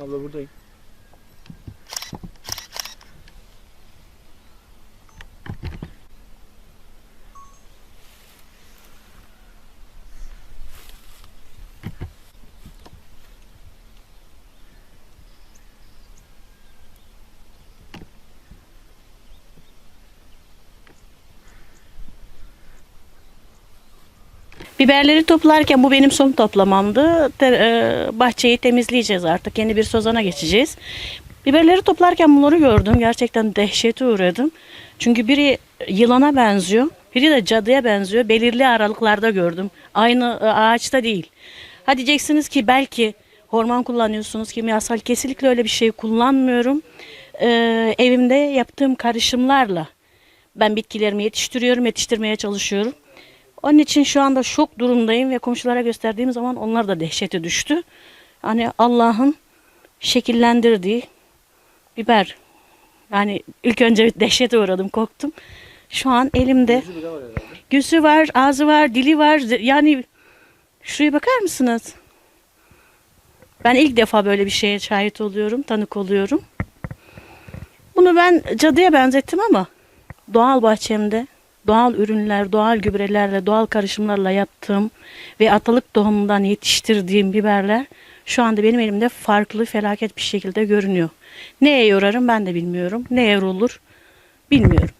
Abla buradayım. Biberleri toplarken bu benim son toplamamdı. E, bahçeyi temizleyeceğiz artık. Yeni bir sezona geçeceğiz. Biberleri toplarken bunları gördüm. Gerçekten dehşete uğradım. Çünkü biri yılana benziyor. Biri de cadıya benziyor. Belirli aralıklarda gördüm. Aynı e, ağaçta değil. Ha diyeceksiniz ki belki hormon kullanıyorsunuz, kimyasal. Kesinlikle öyle bir şey kullanmıyorum. Ee, evimde yaptığım karışımlarla ben bitkilerimi yetiştiriyorum, yetiştirmeye çalışıyorum. Onun için şu anda şok durumdayım ve komşulara gösterdiğim zaman onlar da dehşete düştü. Hani Allah'ın şekillendirdiği biber. Yani ilk önce dehşete uğradım, korktum. Şu an elimde gözü var, ağzı var, dili var. Yani şuraya bakar mısınız? Ben ilk defa böyle bir şeye şahit oluyorum, tanık oluyorum. Bunu ben cadıya benzettim ama doğal bahçemde doğal ürünler, doğal gübrelerle, doğal karışımlarla yaptığım ve atalık tohumundan yetiştirdiğim biberler şu anda benim elimde farklı, felaket bir şekilde görünüyor. Neye yorarım ben de bilmiyorum. Neye olur bilmiyorum.